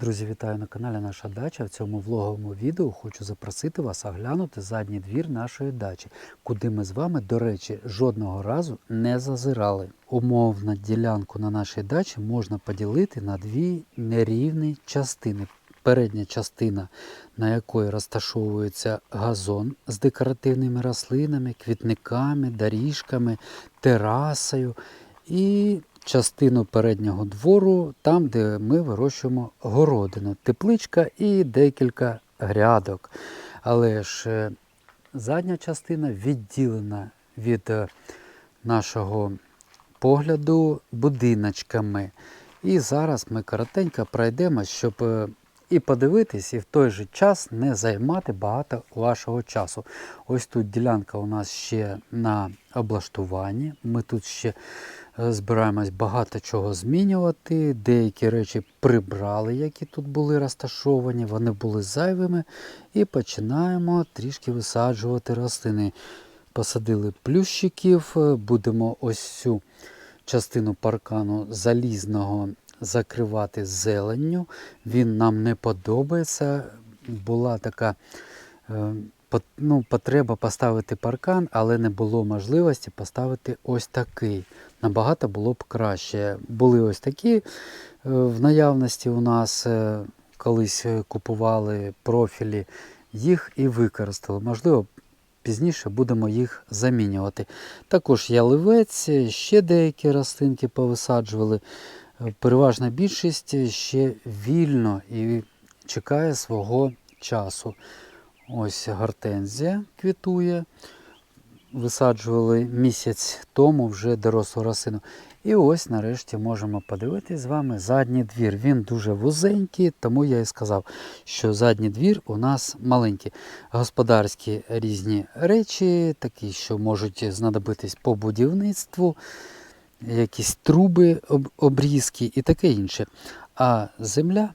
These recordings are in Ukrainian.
Друзі, вітаю на каналі Наша Дача. В цьому влоговому відео хочу запросити вас оглянути задній двір нашої дачі, куди ми з вами, до речі, жодного разу не зазирали. Умовно ділянку на нашій дачі можна поділити на дві нерівні частини. Передня частина, на якої розташовується газон з декоративними рослинами, квітниками, доріжками, терасою. І частину переднього двору, там, де ми вирощуємо городину, тепличка і декілька грядок. Але ж е, задня частина відділена від е, нашого погляду будиночками. І зараз ми коротенько пройдемо, щоб е, і подивитись, і в той же час не займати багато вашого часу. Ось тут ділянка у нас ще на облаштуванні. Ми тут ще збираємось багато чого змінювати. Деякі речі прибрали, які тут були розташовані, вони були зайвими. І починаємо трішки висаджувати рослини. Посадили плющиків, е, будемо ось цю частину паркану залізного закривати зеленню. Він нам не подобається. Була така е, ну, потреба поставити паркан, але не було можливості поставити ось такий. Набагато було б краще. Були ось такі е, в наявності у нас е, колись е, купували профілі, їх і використали. Можливо, пізніше будемо їх замінювати. Також яливець, ще деякі рослинки повисаджували. Переважна більшість ще вільно і чекає свого часу. Ось гортензія квітує. Висаджували місяць тому вже дорослу рослину. І ось нарешті можемо подивитись з вами задній двір. Він дуже вузенький, тому я і сказав, що задній двір у нас маленький. Господарські різні речі, такі, що можуть знадобитись по будівництву, якісь труби, обрізки і таке інше. А земля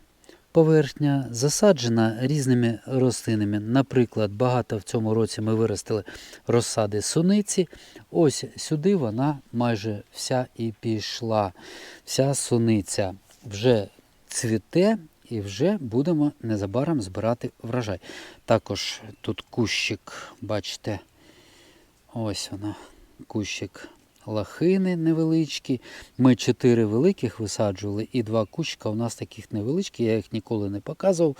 поверхня засаджена різними рослинами. Наприклад, багато в цьому році ми виростили розсади суниці. Ось сюди вона майже вся і пішла. Вся суниця вже цвіте і вже будемо незабаром збирати врожай. Також тут кущик, бачите, ось вона, кущик лахини невеличкі. Ми чотири великих висаджували і два кущика у нас таких невеличкі, я їх ніколи не показував.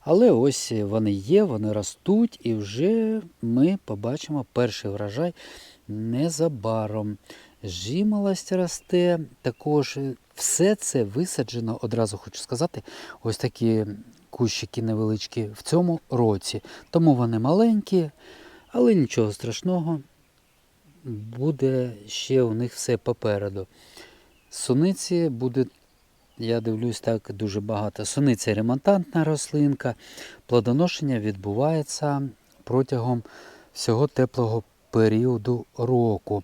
Але ось вони є, вони ростуть, і вже ми побачимо перший врожай незабаром. Жимолость росте, також все це висаджено, одразу хочу сказати, ось такі кущики невеличкі в цьому році. Тому вони маленькі, але нічого страшного буде ще у них все попереду. Суниці буде, я дивлюсь, так дуже багато. Суниця ремонтантна рослинка. Плодоношення відбувається протягом всього теплого періоду року.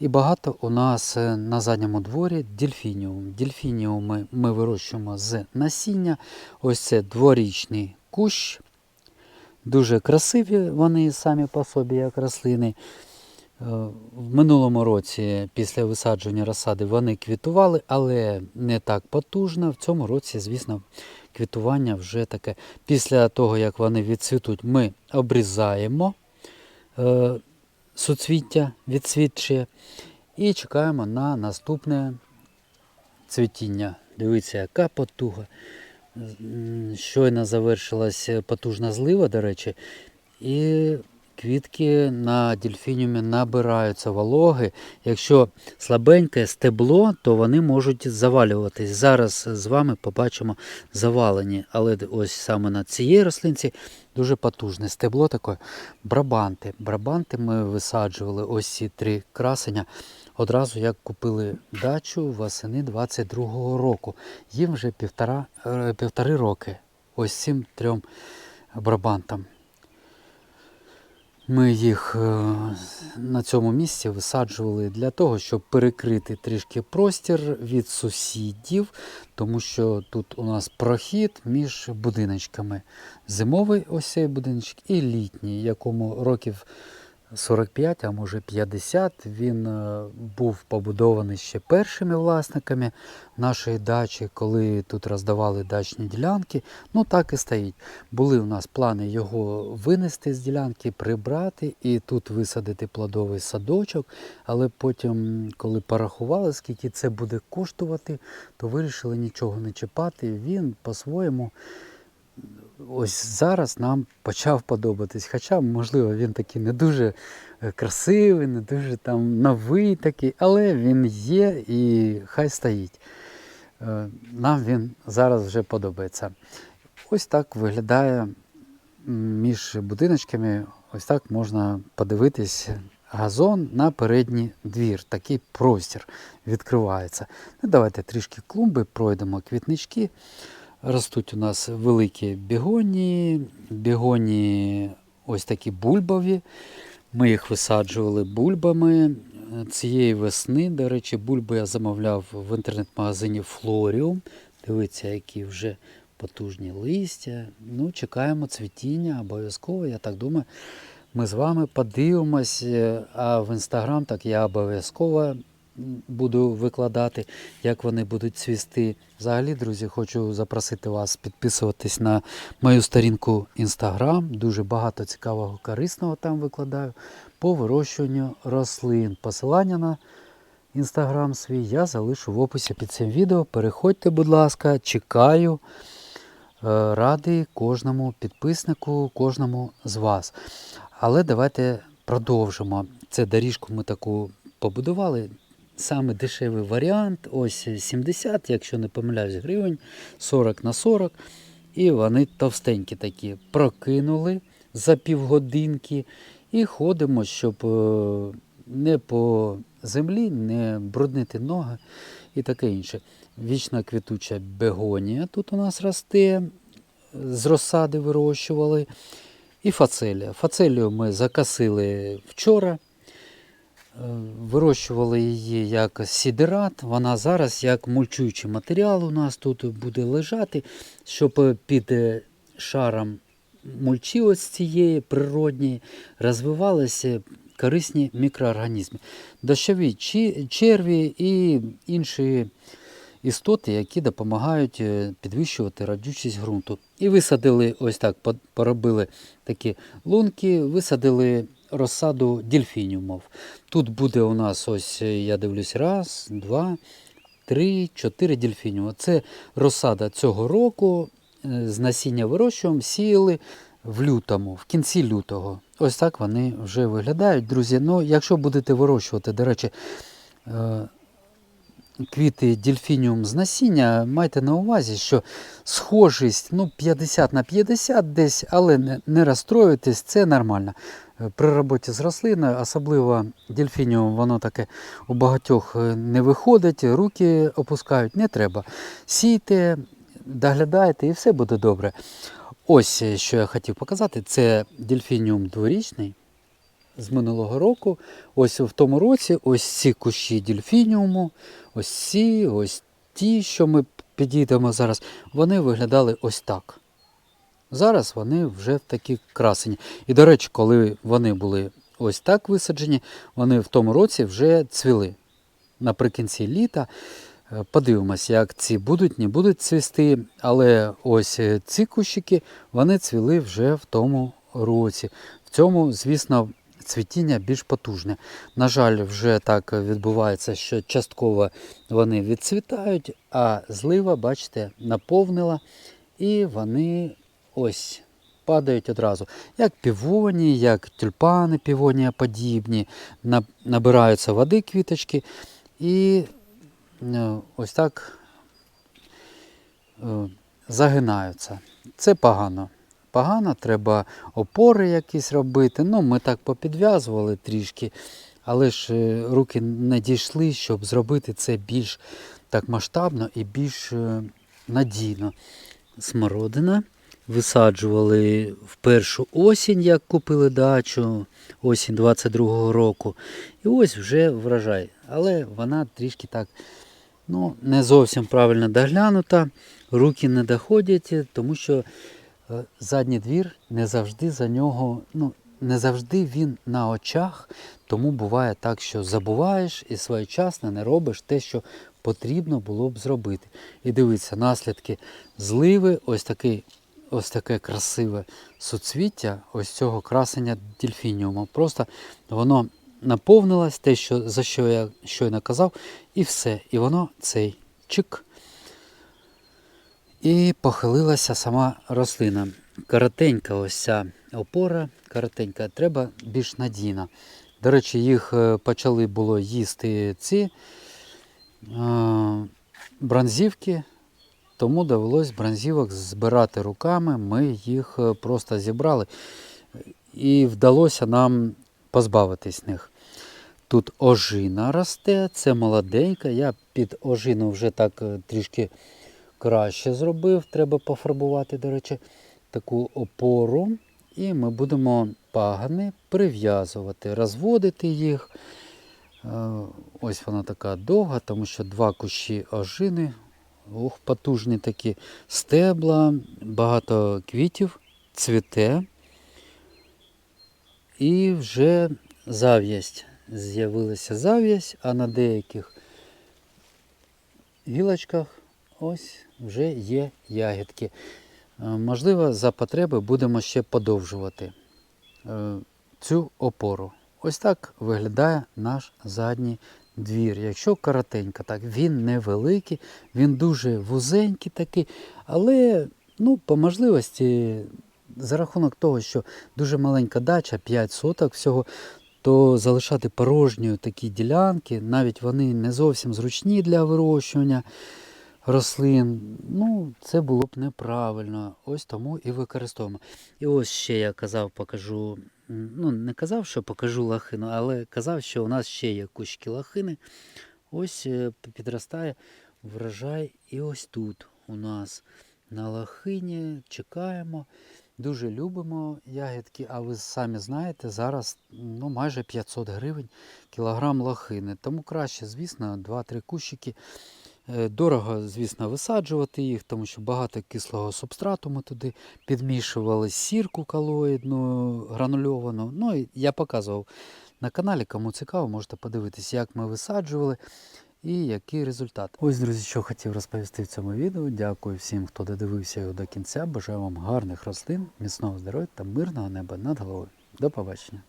І багато у нас е, на задньому дворі дельфініум. Дельфініуми ми вирощуємо з насіння. Ось це дворічний кущ. Дуже красиві вони самі по собі, як рослини. Е, В минулому році, після висадження розсади, вони квітували, але не так потужно. В цьому році, звісно, квітування вже таке. Після того, як вони відцвітуть, ми обрізаємо е, суцвіття, відцвітче, і чекаємо на наступне цвітіння. Дивіться, яка потуга. Щойно завершилась потужна злива, до речі, і квітки на дельфініумі набираються вологи. Якщо слабеньке стебло, то вони можуть завалюватись. Зараз з вами побачимо завалені, але ось саме на цій рослинці дуже потужне стебло таке. Брабанти. Брабанти ми висаджували ось ці три красення. Одразу як купили дачу восени 22-го року. Їм вже півтора, е, півтори роки. Ось цим трьом брабантам. Ми їх е, на цьому місці висаджували для того, щоб перекрити трішки простір від сусідів, тому що тут у нас прохід між будиночками. Зимовий ось цей будиночок і літній, якому років 45, а може 50. Він е, був побудований ще першими власниками нашої дачі, коли тут роздавали дачні ділянки. Ну так і стоїть. Були у нас плани його винести з ділянки, прибрати і тут висадити плодовий садочок. Але потім, коли порахували, скільки це буде коштувати, то вирішили нічого не чіпати. Він по-своєму ось зараз нам почав подобатись. Хоча, можливо, він такий не дуже е, красивий, не дуже там новий такий, але він є і хай стоїть. Е, Нам він зараз вже подобається. Ось так виглядає між будиночками, ось так можна подивитись. Газон на передній двір, такий простір відкривається. Ну, давайте трішки клумби пройдемо, квітнички. Ростуть у нас великі бігонії, бігонії ось такі бульбові. Ми їх висаджували бульбами. Цієї весни, до речі, бульби я замовляв в інтернет-магазині Флоріум. Дивіться, які вже потужні листя. Ну, чекаємо цвітіння обов'язково, я так думаю. Ми з вами подивимось, е, а в інстаграм так я обов'язково буду викладати, як вони будуть цвісти. Взагалі, друзі, хочу запросити вас підписуватись на мою сторінку інстаграм. Дуже багато цікавого корисного там викладаю по вирощуванню рослин. Посилання на інстаграм свій я залишу в описі під цим відео. Переходьте, будь ласка, чекаю. Е, Радий кожному підписнику, кожному з вас. Але давайте продовжимо. Це доріжку ми таку побудували. Саме дешевий варіант, ось 70, якщо не помиляюсь, гривень, 40 на 40. І вони товстенькі такі. Прокинули за півгодинки і ходимо, щоб е, не по землі, не бруднити ноги і таке інше. Вічна квітуча бегонія тут у нас росте, з розсади вирощували. І фацелія. Фацелію ми закасили вчора. Е, Вирощували її як сідерат. Вона зараз як мульчуючий матеріал у нас тут буде лежати, щоб під е, шаром мульчі ось цієї природньої розвивалися корисні мікроорганізми. Дощові черві і інші істоти, які допомагають е, підвищувати родючість ґрунту. І висадили ось так, поробили такі лунки, висадили розсаду дельфініумів. Тут буде у нас ось, е, я дивлюсь, раз, два, три, чотири дельфініума. Це розсада цього року. е, З насіння вирощуємо, сіяли в лютому, в кінці лютого. Ось так вони вже виглядають, друзі. Ну, якщо будете вирощувати, до речі, е, квіти дельфініум з насіння, майте на увазі, що схожість ну, 50 на 50 десь, але не, не розстроюйтесь, це нормально. Е, При роботі з рослиною, особливо дельфініум, воно таке у багатьох е, не виходить, руки опускають, не треба. Сійте, доглядайте і все буде добре. Ось е, що я хотів показати, це дельфініум дворічний з минулого року. Ось в тому році ось ці кущі дельфініуму, ось ці, ось ті, що ми підійдемо зараз, вони виглядали ось так. Зараз вони вже такі красені. І, до речі, коли вони були ось так висаджені, вони в тому році вже цвіли. Наприкінці літа. Е, Подивимось, як ці будуть, не будуть цвісти. Але ось е, ці кущики вони цвіли вже в тому році. В цьому, звісно, цвітіння більш потужне. На жаль, вже так відбувається, що частково вони відцвітають, а злива, бачите, наповнила, і вони ось падають одразу. Як півоні, як тюльпани півонія подібні, набираються води квіточки. І е, ось так е, загинаються. Це погано. Погано, треба опори якісь робити. Ну, ми так попідв'язували трішки, але ж е, руки не дійшли, щоб зробити це більш так масштабно і більш е, надійно. Смородина. Висаджували в першу осінь, як купили дачу, осінь 22-го року. І ось вже врожай. Але вона трішки так ну, не зовсім правильно доглянута, руки не доходять, тому що е, задній двір не завжди за нього, ну, не завжди він на очах, тому буває так, що забуваєш і своєчасно не робиш те, що потрібно було б зробити. І дивіться, наслідки зливи, ось такий. Ось таке красиве суцвіття ось цього красення дельфініуму. Просто воно наповнилось, те, що, за що я щойно казав, і все. І воно цей чик. І похилилася сама рослина. Коротенька ось ця опора, коротенька, треба більш надійна. До речі, їх е, почали було їсти ці е, бронзівки, тому довелось бронзівок збирати руками. Ми їх е, просто зібрали і вдалося нам позбавитись них. Тут ожина росте, це молоденька. Я під ожину вже так трішки краще зробив. Треба пофарбувати, до речі, таку опору. І ми будемо пагани прив'язувати, розводити їх. Е, Ось вона така довга, тому що два кущі ожини. Ух, потужні такі стебла, багато квітів, цвіте. І вже зав'ясть. З'явилася зав'ясть, а на деяких гілочках ось вже є ягідки. Е, Можливо, за потреби будемо ще подовжувати е, цю опору. Ось так виглядає наш задній двір. Якщо коротенько, так він невеликий, він дуже вузенький такий, але ну, по можливості, за рахунок того, що дуже маленька дача, 5 соток всього, то залишати порожньою такі ділянки, навіть вони не зовсім зручні для вирощування рослин. Ну, це було б неправильно. Ось тому і використовуємо. І ось ще я казав, покажу. Ну, не казав, що покажу лахину, але казав, що у нас ще є кущики лахини. Ось е, підростає врожай. І ось тут у нас на лахині чекаємо. Дуже любимо ягідки, а ви самі знаєте, зараз ну, майже 500 гривень кілограм лохини. Тому краще, звісно, 2-3 кущики. Е, Дорого, звісно, висаджувати їх, тому що багато кислого субстрату ми туди підмішували, сірку колоїдну, гранульовану. Ну, я показував на каналі, кому цікаво, можете подивитися, як ми висаджували і який результат. Ось, друзі, що хотів розповісти в цьому відео. Дякую всім, хто додивився його до кінця. Бажаю вам гарних рослин, міцного здоров'я та мирного неба над головою. До побачення.